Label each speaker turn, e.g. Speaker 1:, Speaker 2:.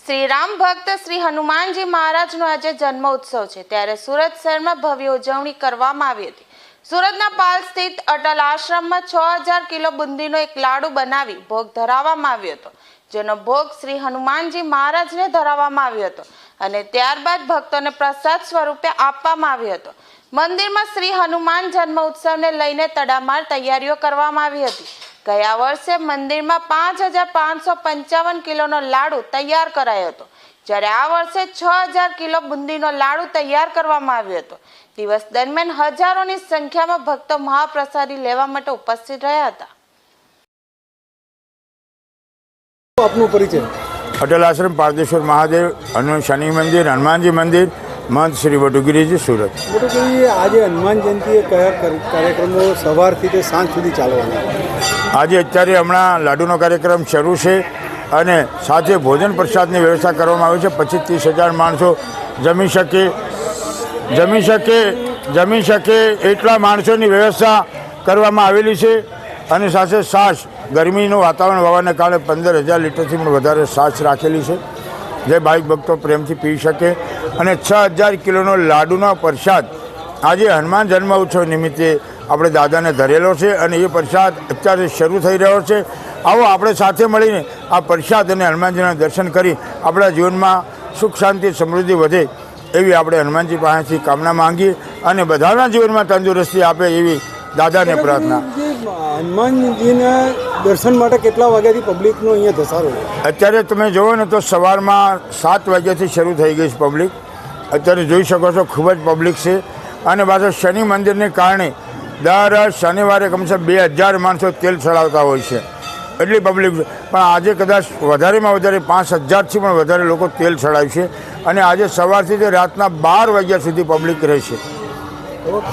Speaker 1: શ્રી રામ ભક્ત શ્રી હનુમાનજી મહારાજનો આજે જન્મ ઉત્સવ છે. ત્યારે સુરત શહેરમાં ભવ્ય ઉજવણી કરવામાં આવી હતી. સુરતના પાલ સ્થિત અટલ આશ્રમમાં છ હજાર કિલો બુંદીનો એક લાડુ બનાવી ભોગ ધરાવવામાં આવ્યો હતો, જેનો ભોગ શ્રી હનુમાનજી મહારાજને ધરાવવામાં આવ્યો હતો અને ત્યારબાદ ભક્તોને પ્રસાદ સ્વરૂપે આપવામાં આવ્યો હતો. મંદિરમાં શ્રી હનુમાન જન્મ ઉત્સવને લઈને તડામાર તૈયારીઓ કરવામાં આવી હતી. ગયા વર્ષે મંદિરમાં પાંચ હજાર પાંચસો પંચાવન કિલોનો લાડુ તૈયાર કરાયો હતો. જ્યારે આ વર્ષે છ હજાર કિલો બુંદીનો લાડુ તૈયાર કરવામાં આવ્યો હતો. દિવસ દરમિયાન હજારોની સંખ્યામાં ભક્તો મહાપ્રસાદી લેવા માટે ઉપસ્થિત રહ્યા હતા.
Speaker 2: આપનો પરિચય.
Speaker 3: અટલ આશ્રમ પારદેશ્વર મહાદેવ હનુમાન શનિ મંદિર હનુમાનજી મંદિર મહંત શ્રી વટુગીરીજી સુરત.
Speaker 2: મોટું આજે હનુમાન જયંતિએ કયા કાર્યક્રમો સવારથી તે સાંજ સુધી ચાલવાના?
Speaker 3: આજે અત્યારે હમણાં લાડુનો કાર્યક્રમ શરૂ છે અને સાથે ભોજન પ્રસાદની વ્યવસ્થા કરવામાં આવી છે. પચીસ ત્રીસ હજાર માણસો જમી શકે જમી શકે જમી શકે એટલા માણસોની વ્યવસ્થા કરવામાં આવેલી છે અને સાથે સાસ ગરમીનું વાતાવરણ હોવાને કારણે પંદર હજાર લીટરથી પણ વધારે સાસ રાખેલી છે. જે બાઇક ભક્તો પ્રેમથી પી શકે અને છ હજાર કિલોનો લાડુનો પ્રસાદ. આજે હનુમાન જન્મ ઉત્સવ નિમિત્તે આપણે દાદાને ધરેલો છે અને એ પ્રસાદ અત્યારે શરૂ થઈ રહ્યો છે. આવો આપણે સાથે મળીને આ પ્રસાદ અને હનુમાનજીના દર્શન કરી આપણા જીવનમાં સુખ શાંતિ સમૃદ્ધિ વધે એવી આપણે હનુમાનજી પાસેથી કામના માંગીએ અને બધાના જીવનમાં તંદુરસ્તી આપે એવી દાદાને પ્રાર્થના.
Speaker 2: હનુમાનજીના દર્શન માટે કેટલા વાગ્યાથી પબ્લિકનો અહીંયા ધસારો
Speaker 3: અત્યારે તમે જુઓ ને તો સવારમાં સાત વાગ્યાથી શરૂ થઈ ગઈ છે પબ્લિક અત્યારે જોઈ શકો છો ખૂબ જ પબ્લિક છે. અને પાછળ શનિ મંદિરને કારણે દર શનિવારે કમસે બે હજાર માણસો તેલ ચડાવતા હોય છે. એટલી પબ્લિક પણ આજે કદાચ વધારેમાં વધારે પાંચ હજારથી પણ વધારે લોકો તેલ ચડાવશે અને આજે સવારથી તે રાતના બાર વાગ્યા સુધી પબ્લિક રહેશે